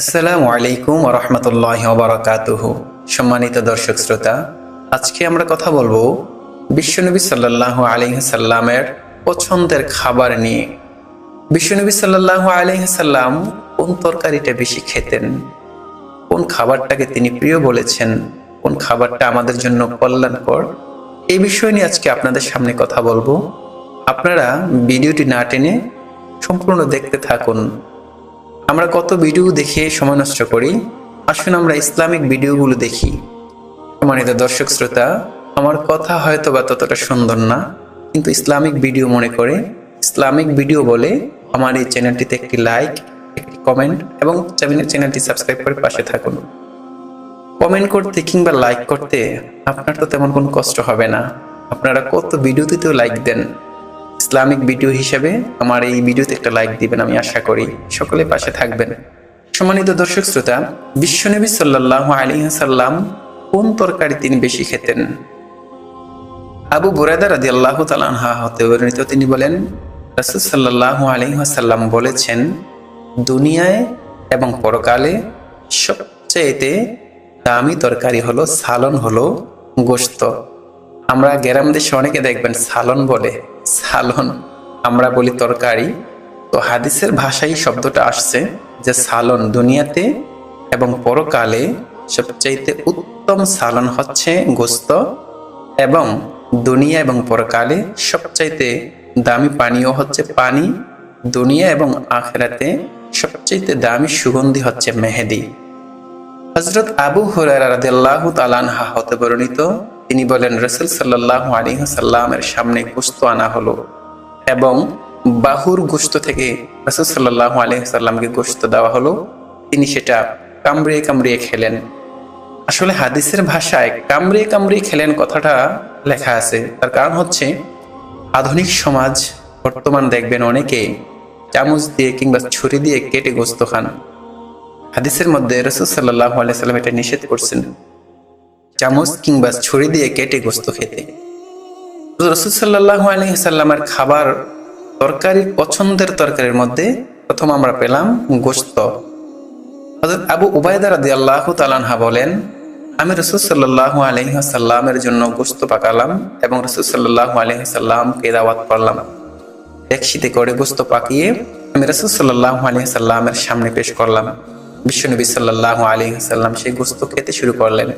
আসসালামু আলাইকুম রহমতুল্লাহ বারাকাতুহ সম্মানিত দর্শক শ্রোতা, আজকে আমরা কথা বলব বিশ্বনবী সাল্লাহ আলহিসাল্লামের পছন্দের খাবার নিয়ে। বিশ্বনবী সাল্লাহ আলহিসাল্লাম কোন তরকারিটা বেশি খেতেন? কোন খাবারটাকে তিনি প্রিয় বলেছেন? কোন খাবারটা আমাদের জন্য কল্যাণকর? এই বিষয় নিয়ে আজকে আপনাদের সামনে কথা বলব। আপনারা ভিডিওটি না টেনে সম্পূর্ণ দেখতে থাকুন। আমরা কত ভিডিও দেখে সময় নষ্ট করি? আসুন আমরা ইসলামিক ভিডিওগুলো দেখি। সম্মানিত দর্শক শ্রোতা, আমার কথা হয়তো বা ততটা সুন্দর না, কিন্তু ইসলামিক ভিডিও মনে করে, ইসলামিক ভিডিও বলে আমার এই চ্যানেলটিতে একটি লাইক, একটি কমেন্ট এবং চ্যানেলটি সাবস্ক্রাইব করে পাশে থাকুন। কমেন্ট করতে কিংবা লাইক করতে আপনার তো তেমন কোনো কষ্ট হবে না। আপনারা কত ভিডিওতেও লাইক দেন। ইসলামিক ভিডিও হিসেবে আমার এই ভিডিওতে একটা লাইক দিবেন আমি আশা করি সকলে পাশে থাকবেন। সম্মানিত দর্শক শ্রোতা, বিশ্বনবী সাল্লাহ সাল্লাম কোন তরকারি তিনি বেশি খেতেন? আবু বুরাদা রাদি আল্লাহ তালাহা হতে বর্ণিত তিনি বলেন, রাসুল সাল্লাহ সাল্লাম বলেছেন, দুনিয়ায় এবং পরকালে সবচেয়েতে দামি তরকারি হলো সালন হলো গোস্ত আমরা গ্রাম দেশে অনেকে দেখবেন সালন বলে। সালন, আমরা বলি তরকারি। তো হাদিসের ভাষায় শব্দটা আসছে যে সালন দুনিয়াতে এবং পরকালে সবচাইতে উত্তম সালন হচ্ছে গোস্ত এবং দুনিয়া এবং পরকালে সবচাইতে দামি পানীয় হচ্ছে পানি। দুনিয়া এবং আখেরাতে সবচাইতে দামি সুগন্ধি হচ্ছে মেহেদি। হজরত আবু হরারাহ তালানহা হতে বর্ণিত তিনি বলেন, রসুল সাল্লাহ আলী সাল্লামের সামনে গোস্ত আনা হলো এবং বাহুর গোস্ত থেকে রসুল সাল্লাহ আলী সাল্লামকে গোস্ত দেওয়া হলো। তিনি সেটা কামড়িয়ে কামড়িয়ে খেলেন। আসলে হাদিসের ভাষায় কামড়িয়ে কামড়িয়ে খেলেন কথাটা লেখা আছে। তার কারণ হচ্ছে, আধুনিক সমাজ, বর্তমান দেখবেন অনেকে চামচ দিয়ে কিংবা ছুরি দিয়ে কেটে গোস্ত খান। হাদিসের মধ্যে রসুল সাল্লাহ আলাইসাল্লাম এটা নিষেধ করছেন। চামচ কিংবা ছুরি দিয়ে কেটে গোস্ত খেতে। রসুল সাল্লাহ আলহিসাল্লামের খাবার তরকারি পছন্দের তরকারির মধ্যে প্রথম আমরা পেলাম গোস্ত। হজরত আবু উবায়দা রাদি আল্লাহ তালানহা বলেন, আমি রসুল সাল্লাহ আলহিহাসাল্লামের জন্য গোস্ত পাকালাম এবং রসুল সাল্লাহ আলহিহাল্লামকে দাওয়াত করলাম। একশিতে করে গোস্ত পাকিয়ে আমি রসুল সাল্লাহ আলহিহাল্লামের সামনে পেশ করলাম। বিশ্বনবী সাল্লাহ আলহিহাল্লাম সেই গোস্ত খেতে শুরু করলেন।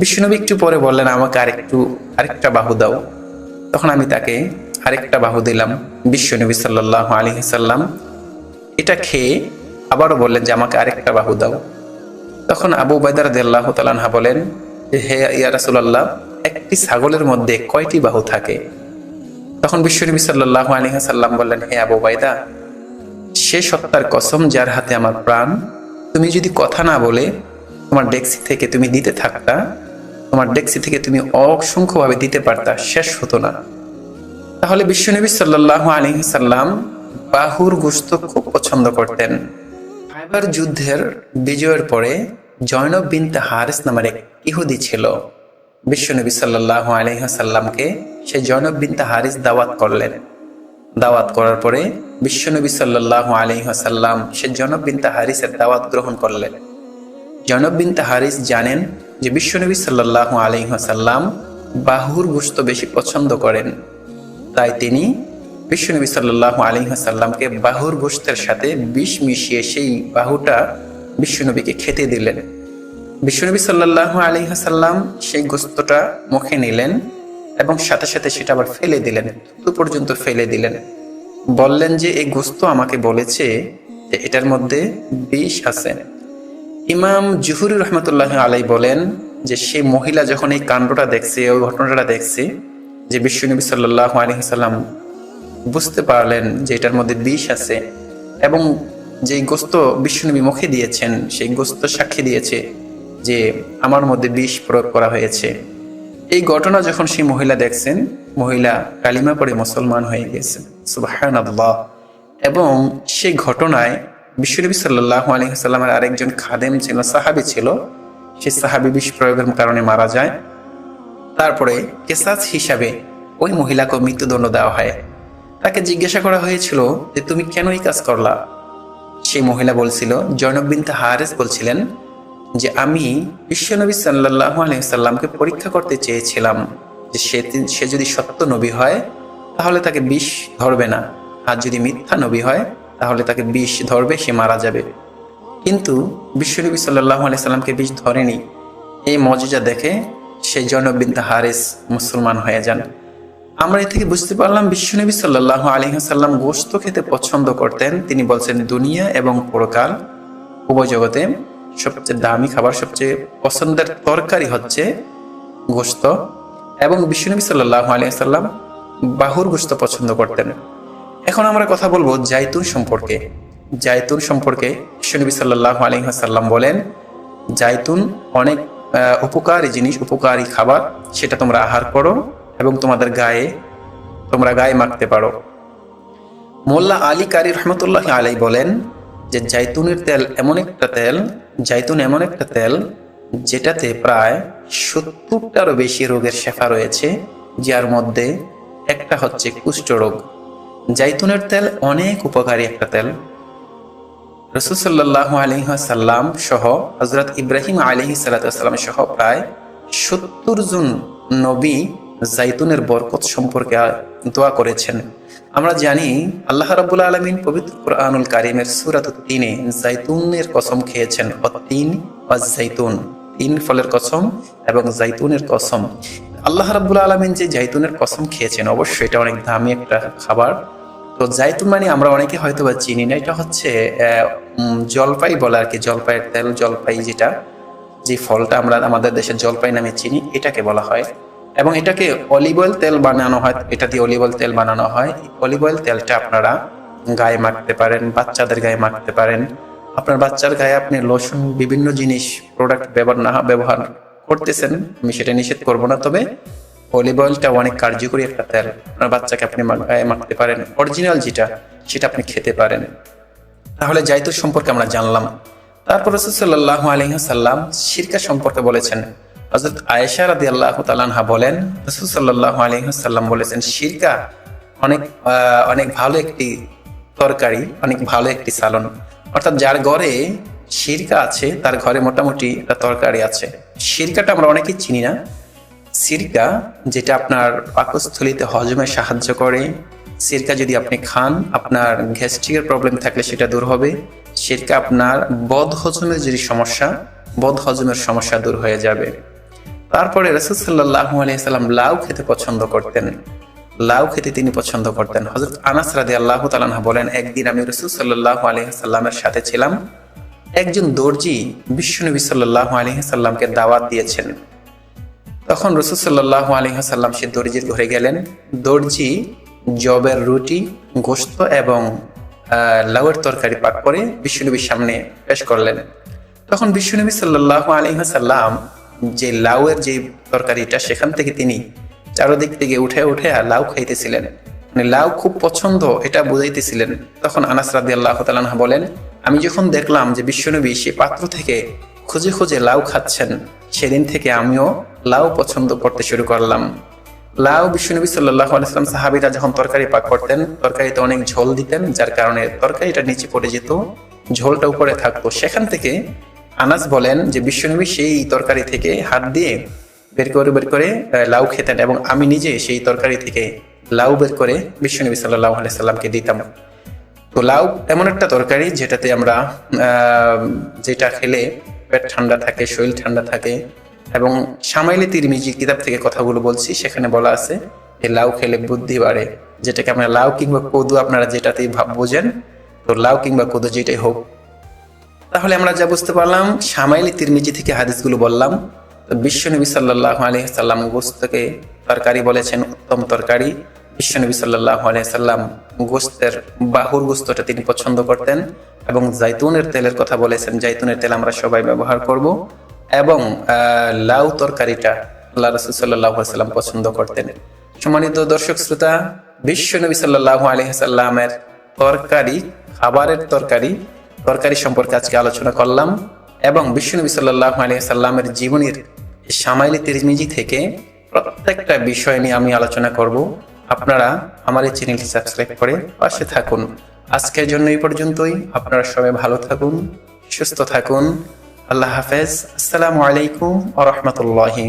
বিশ্বনবী একটু পরে বললেন, আমাকে আরেকটু, আরেকটা বাহু দাও। তখন আমি তাকে আরেকটা বাহু দিলাম বিশ্বনবী সাল্লাহ আলী সাল্লাম। এটা খেয়ে আবারও বললেন যে, আমাকে আরেকটা বাহু দাও। তখন আবু বাইদার দেল্লাহ তালানহা বলেন, যে, হে ইয়া রাসুলাল্লাহ, একটি ছাগলের মধ্যে কয়টি বাহু থাকে? তখন বিশ্বনবী সাল্লাহ আলী সাল্লাম বললেন, হে আবু বাইদা সে সত্তার কসম যার হাতে আমার প্রাণ, তুমি যদি কথা না বলে, তোমার ডেক্সি থেকে তুমি দিতে থাকতা তোমার ডেক্সি থেকে তুমি অসংখ্যভাবে দিতে পারতা, শেষ হতো না। তাহলে বিশ্বনবী সাল্লাহ আলী সাল্লাম বাহুর গুস্ত খুব পছন্দ করতেন। খাইবার যুদ্ধের বিজয়ের পরে জয়নব বিনতে হারিস নামের এক ইহুদি ছিল। বিশ্বনবী সাল্লাহ আলহিহাসাল্লামকে সে জয়নব বিনতে হারিস দাওয়াত করলেন। দাওয়াত করার পরে বিশ্বনবী সাল্লাহ আলহিহাসাল্লাম সে জনব বিনতে হারিসের দাওয়াত গ্রহণ করলেন। জনব বিন তাহারিস জানেন যে বিশ্বনবী সাল্লাহ আলহিহাসাল্লাম বাহুর গোস্ত বেশি পছন্দ করেন, তাই তিনি বিশ্বনবী সাল্লাহ আলহিহাসাল্লামকে বাহুর গোস্তের সাথে বিষ মিশিয়ে সেই বাহুটা বিশ্বনবীকে খেতে দিলেন। বিশ্বনবী সাল্লাহ আলহিহাসাল্লাম সেই গোস্তটা মুখে নিলেন এবং সাথে সাথে সেটা আবার ফেলে দিলেন থুতু পর্যন্ত ফেলে দিলেন। বললেন যে, এই গোস্ত আমাকে বলেছে যে, এটার মধ্যে বিষ আছে। ইমাম জুহুরি রহমতুল্লাহ আলাই বলেন যে সেই মহিলা যখন এই কাণ্ডটা দেখছে, ওই ঘটনাটা দেখছে, যে বিশ্বনবী সাল্লাহ আলহিসাল্লাম বুঝতে পারলেন যে এটার মধ্যে বিষ আছে এবং যে গোস্ত বিশ্বনবী মুখে দিয়েছেন, সেই গোস্ত সাক্ষী দিয়েছে যে আমার মধ্যে বিষ প্রয়োগ করা হয়েছে। এই ঘটনা যখন সেই মহিলা দেখছেন, মহিলা কালিমা পড়ে মুসলমান হয়ে গেছেন সুবাহ এবং সেই ঘটনায় বিশ্বনবী সাল্লাহ আলহিহাল্লামের আরেকজন খাদেম ছিল, সাহাবি ছিল। সে সাহাবি বিষ প্রয়োগের কারণে মারা যায়। তারপরে কেসাস হিসাবে ওই মহিলাকে মৃত্যুদণ্ড দেওয়া হয়। তাকে জিজ্ঞাসা করা হয়েছিল যে, তুমি কেন এই কাজ করলা? সেই মহিলা বলছিল, জয়নব বিনতে হারেস বলছিলেন যে, আমি বিশ্বনবী সাল্লাহ আলহিসাল্লামকে পরীক্ষা করতে চেয়েছিলাম যে, সে সে যদি সত্য নবী হয়, তাহলে তাকে বিষ ধরবে না। আর যদি মিথ্যা নবী হয় তাহলে তাকে বিষ ধরবে, সে মারা যাবে। কিন্তু বিশ্বনবী সাল্লাহ আলাইসাল্লামকে বিষ ধরেনি। এই মজুজা দেখে সেই জয়নব বিনতে হারেস মুসলমান হয়ে যান। আমরা এ থেকে বুঝতে পারলাম, বিশ্বনবী সাল্লাহ আলহিহাসাল্লাম গোস্ত খেতে পছন্দ করতেন। তিনি বলছেন, দুনিয়া এবং পরকাল উভয় জগতে সবচেয়ে দামি খাবার, সবচেয়ে পছন্দের তরকারি হচ্ছে গোস্ত এবং বিশ্বনবী সাল্লাহ আলিয়াল্লাম বাহুর গোস্ত পছন্দ করতেন। এখন আমরা কথা বলব জাইতুন সম্পর্কে। জাইতুন সম্পর্কে বিশ্বনবী সাল্লাহ আলিহাসাল্লাম বলেন, জাইতুন অনেক উপকারী জিনিস, উপকারী খাবার, সেটা তোমরা আহার করো এবং তোমাদের গায়ে, তোমরা গায়ে মাখতে পারো। মোল্লা আলী কারি রহমতুল্লাহ আলাই বলেন যে, জাইতুনের তেল এমন একটা তেল, জাইতুন এমন একটা তেল যেটাতে প্রায় সত্তরটারও বেশি রোগের শেফা রয়েছে, যার মধ্যে একটা হচ্ছে কুষ্ঠরোগ জাইতুনের তেল অনেক উপকারী একটা তেল। রসুল্লাহ আলহিহাসাল্লাম সহ হজরত ইব্রাহিম আলহি সাল্লাম সহ প্রায় সত্তর জন নবী জাইতুনের বরকত সম্পর্কে দোয়া করেছেন। আমরা জানি, আল্লাহ রাবুল আলমিন পবিত্র কোরআনুল কারিমের সুরাত তিনে জাইতুনের কসম খেয়েছেন। তিন জাইতুন। তিন ফলের কসম এবং জাইতুনের কসম। আল্লাহ রাবুল আলমিন যে জাইতুনের কসম খেয়েছেন, অবশ্যই এটা অনেক দামি একটা খাবার। তো জাইতুন মানে আমরা অনেকে হয়তো বা চিনি না, এটা হচ্ছে জলপাই বলে আর কি, জলপাইয়ের তেল, জলপাই যেটা, যে ফলটা আমরা আমাদের দেশে জলপাই নামে চিনি, এটাকে বলা হয়। এবং এটাকে অলিভ অয়েল তেল বানানো হয়, এটা দিয়ে অলিভ অয়েল তেল বানানো হয়। অলিভ অয়েল তেলটা আপনারা গায়ে মাখতে পারেন, বাচ্চাদের গায়ে মাখতে পারেন। আপনার বাচ্চার গায়ে আপনি লোশন বিভিন্ন জিনিস প্রোডাক্ট ব্যবহার না, ব্যবহার করতেছেন, আমি সেটা নিষেধ করব না। তবে অলিভ অয়েলটা অনেক কার্যকরী একটা তেল আপনার বাচ্চাকে আপনি মাখতে পারেন। অরিজিনাল যেটা, সেটা আপনি খেতে পারেন। তাহলে জাইতুর সম্পর্কে আমরা জানলাম। তারপর রসুল্লাহ আলহিহাসাল্লাম শিরকা সম্পর্কে বলেছেন। হজরত আয়েশা রাদি আল্লাহ তালানহা বলেন রসুল্লাহ আলহিহাসাল্লাম বলেছেন শিরকা অনেক অনেক ভালো একটি তরকারি, অনেক ভালো একটি সালন। অর্থাৎ যার ঘরে শিরকা আছে, তার ঘরে মোটামুটি একটা তরকারি আছে। শিরকাটা আমরা অনেকেই চিনি না সিরকা, যেটা আপনার পাকস্থলিতে হজমে সাহায্য করে। সিরকা যদি আপনি খান, আপনার গ্যাস্ট্রিকের প্রবলেম থাকলে সেটা দূর হবে। সিরকা আপনার বদ হজমের যদি সমস্যা, বদ হজমের সমস্যা দূর হয়ে যাবে। তারপরে রসুল্লাহ আলিয়াল্লাম লাউ খেতে পছন্দ করতেন। লাউ খেতে তিনি পছন্দ করতেন। হজরত আনাস রাদি আল্লাহ তালানহা বলেন, একদিন আমি রসুল সাল্লাহ আলিয়াল্লামের সাথে ছিলাম। একজন দর্জি বিশ্বনবী সাল্লাহ আলিহাসাল্লামকে দাওয়াত দিয়েছেন। তখন রসুল সাল্লাহ আলহিহাসাল্লাম সে দর্জির ঘরে গেলেন। দর্জি, জবের রুটি গোস্ত এবং লাউয়ের তরকারি পাক করে বিশ্বনবীর সামনে পেশ করলেন। তখন বিশ্বনবী সাল্লাহ আলহিহাসাল্লাম যে লাউয়ের যে তরকারিটা, সেখান থেকে তিনি চারোদিক থেকে উঠে উঠে লাউ খাইতেছিলেন। মানে লাউ খুব পছন্দ, এটা বুঝাইতেছিলেন। তখন আনাস রাদি আল্লাহ তালানহা বলেন, আমি যখন দেখলাম যে বিশ্বনবী সে পাত্র থেকে খুঁজে খুঁজে লাউ খাচ্ছেন সেদিন থেকে আমিও লাউ পছন্দ করতে শুরু করলাম। লাউ বিশ্বনবী সাল্লাহ আলাইসলাম সাহাবিরা যখন তরকারি পাক করতেন, তরকারিতে অনেক ঝোল দিতেন, যার কারণে তরকারিটা নিচে পড়ে যেত, ঝোলটা উপরে থাকতো। সেখান থেকে আনাস বলেন যে, বিশ্বনবী সেই তরকারি থেকে হাত দিয়ে বের করে বের করে লাউ খেতেন এবং আমি নিজে সেই তরকারি থেকে লাউ বের করে বিশ্বনবী সাল্লাহ আলাইসাল্লামকে দিতাম। তো লাউ এমন একটা তরকারি যেটাতে আমরা যেটা খেলে পেট ঠান্ডা থাকে, শরীর ঠান্ডা থাকে এবং সামাইলে তিরমিজি কিতাব থেকে কথাগুলো বলছি, সেখানে বলা আছে যে লাউ খেলে বুদ্ধি বাড়ে। যেটাকে আমরা লাউ কিংবা কদু আপনারা যেটাতেই ভাব বোঝেন, তো লাউ কিংবা কদু যেটাই হোক। তাহলে আমরা যা বুঝতে পারলাম, সামাইলি তিরমিজি থেকে হাদিসগুলো বললাম, তো বিশ্বনবী সাল্লাহ আলহিহাল্লাম গোস্তকে তরকারি বলেছেন, উত্তম তরকারি। বিশ্বনবী সাল্লাহ আলহিহাল্লাম গোস্তের বাহুর গোস্তটা তিনি পছন্দ করতেন। এবং জাইতুনের তেলের কথা বলেছেন, জাইতুনের তেল আমরা সবাই ব্যবহার করব। এবং লাউ তরকারিটা আল্লাহ রসুল সাল্লাম পছন্দ করতেন। সম্মানিত দর্শক শ্রোতা বিশ্বনবী সাল্লাহ আলহিহাল্লামের তরকারি, খাবারের তরকারি তরকারি সম্পর্কে আজকে আলোচনা করলাম এবং বিশ্ব বিশ্বনবী সাল্লাহ আলিয়াল্লামের জীবনের সামাইলি তিরমিজি থেকে প্রত্যেকটা বিষয় নিয়ে আমি আলোচনা করব। আপনারা আমার এই চ্যানেলটি সাবস্ক্রাইব করে পাশে থাকুন। আজকের জন্য এই পর্যন্তই। আপনারা সবাই ভালো থাকুন, সুস্থ থাকুন। আল্লাহ হাফেজ। আসসালামু আলাইকুম আ রহমতুল্লাহি